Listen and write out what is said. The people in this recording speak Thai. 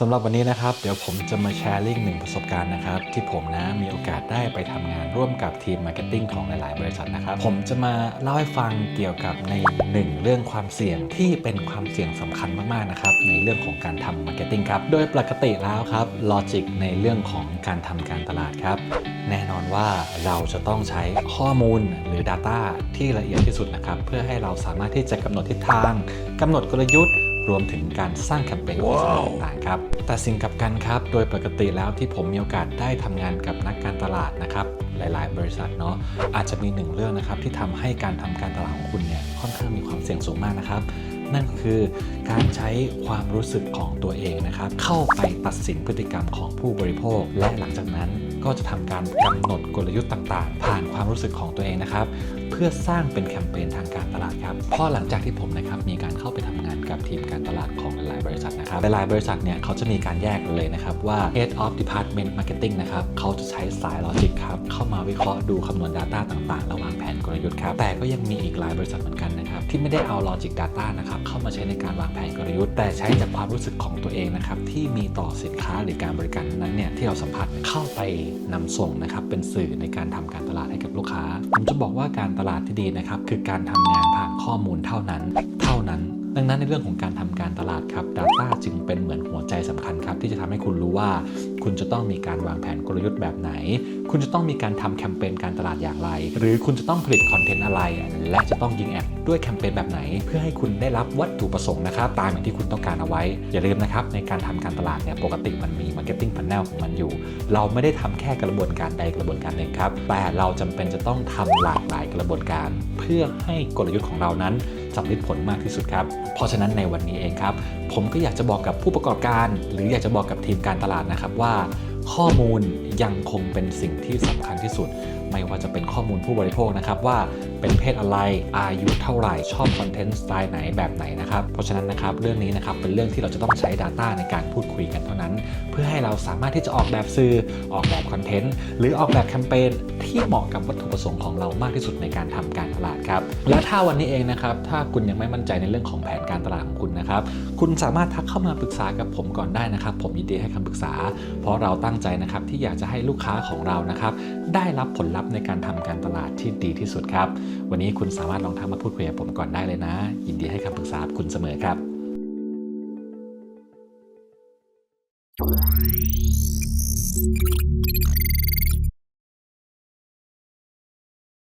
สำหรับวันนี้นะครับ เดี๋ยวผมจะมาแชร์ลิงก์หนึ่งประสบการณ์นะครับ ที่ผมนะมีโอกาสได้ไปทำงานร่วมกับทีมมาร์เก็ตติ้งของหลาย ๆ บริษัทนะครับ ผมจะมาเล่าให้ฟังเกี่ยวกับในหนึ่งเรื่องความเสี่ยงที่เป็นความเสี่ยงสำคัญมาก ๆ นะครับ ในเรื่องของการทำมาร์เก็ตติ้งครับ โดยปกติแล้วครับลอจิกในเรื่องของการทำการตลาดครับ แน่นอนว่าเราจะต้องใช้ข้อมูลหรือ Data ที่ละเอียดที่สุดนะครับเพื่อให้เราสามารถที่จะกำหนดทิศทางกำหนดกลยุทธ์ รวมถึงการสร้างแคมเปญโฆษณาต่างๆครับ แต่สิ่งกับกันครับ โดยปกติแล้วที่ผมมีโอกาสได้ทำงานกับนักการตลาดนะครับหลายๆ บริษัทเนาะอาจจะมีหนึ่งเรื่องนะครับที่ทำให้การทำการตลาดของคุณเนี่ยค่อนข้างมีความเสี่ยงสูงมากนะครับ นั่นคือการใช้ความรู้สึกของตัวเองนะครับเข้าไปตัดสินพฤติกรรมของผู้บริโภคและหลังจากนั้น ก็จะทำการกำหนดกลยุทธ์ต่างๆ ผ่านความรู้สึกของตัวเองนะครับ เพื่อสร้างเป็นแคมเปญทางการตลาดครับเพราะหลังจากที่ผมนะครับมีการเข้าไปทำงานกับทีมการตลาดของหลายๆบริษัทนะครับหลายๆบริษัทเนี่ยเขาจะมีการแยกกันเลยนะครับว่า Head of Department Marketing นะครับเขาจะใช้สายลอจิกครับเข้ามาวิเคราะห์ดูคำนวณ Data ต่างๆ ระหว่างแผนกลยุทธ์ครับแต่ก็ยังมีอีกหลายบริษัทเหมือนกันนะ ที่ไม่ได้เอา Logic Data นะครับเข้ามาใช้ในการวางแผนกลยุทธ์ แต่ใช้จากความรู้สึกของตัวเองนะครับที่มีต่อสินค้าหรือการบริการนั้นเนี่ยที่เราสัมผัสเข้าไปนำส่งนะครับเป็นสื่อในการทำการตลาดให้กับลูกค้า ผมจะบอกว่าการตลาดที่ดีนะครับคือการทำงานผ่านข้อมูลเท่านั้น เท่านั้นดังนั้นในเรื่องของการทำการตลาดครับ Data จึงเป็นเหมือนหัวใจสำคัญครับ ที่จะทำให้คุณรู้ว่า คุณจะต้องมีการวางแผนกลยุทธ์แบบไหน คุณจะต้องมีการทำแคมเปญการตลาดอย่างไร หรือคุณจะต้องผลิตคอนเทนต์อะไร และจะต้องยิงแอดด้วยแคมเปญแบบไหน เพื่อให้คุณได้รับวัตถุประสงค์นะครับตามอย่างที่คุณต้องการเอาไว้ อย่าลืมนะครับในการทำการตลาดเนี่ยปกติมันมี Marketing Funnel ของมันอยู่ เราไม่ได้ทำแค่กระบวนการใดกระบวนการหนึ่งครับแต่เราจำเป็นจะต้องทำหลากหลายกระบวนการ เพื่อให้กลยุทธ์ของเรานั้น สำลิดผลมากที่สุดครับ เพราะฉะนั้นในวันนี้เองครับ ผมก็อยากจะบอกกับผู้ประกอบการ หรืออยากจะบอกกับทีมการตลาดนะครับว่า ข้อมูลยังคงเป็นสิ่งที่สำคัญที่สุด ไม่ว่าจะเป็นข้อมูลผู้บริโภคนะครับว่าเป็นเพศอะไรอายุเท่าไหร่ชอบคอนเทนต์สไตล์ไหนแบบไหนนะครับเพราะฉะนั้นนะครับเรื่องนี้นะครับเป็นเรื่องที่เราจะต้องใช้ Data ในการพูดคุยกันเท่านั้น เพื่อให้เราสามารถที่จะออกแบบสื่อออกแบบคอนเทนต์หรือออกแบบแคมเปญที่เหมาะกับวัตถุประสงค์ของเรามากที่สุดในการทำการตลาดครับและถ้าวันนี้เองนะครับถ้าคุณยังไม่มั่นใจในเรื่องของแผนการตลาดของคุณนะครับคุณสามารถทักเข้ามาปรึกษากับผมก่อนได้นะครับ ผมยินดีให้คำปรึกษา เพราะเราตั้งใจนะครับที่อยากจะให้ลูกค้าของเรานะครับได้รับผลลัพธ์ในการทำการตลาดที่ดีที่สุดครับ วันนี้คุณสามารถลองทักมาพูดคุยกับผมก่อนได้เลยนะ ยินดีให้คำปรึกษาคุณเสมอครับ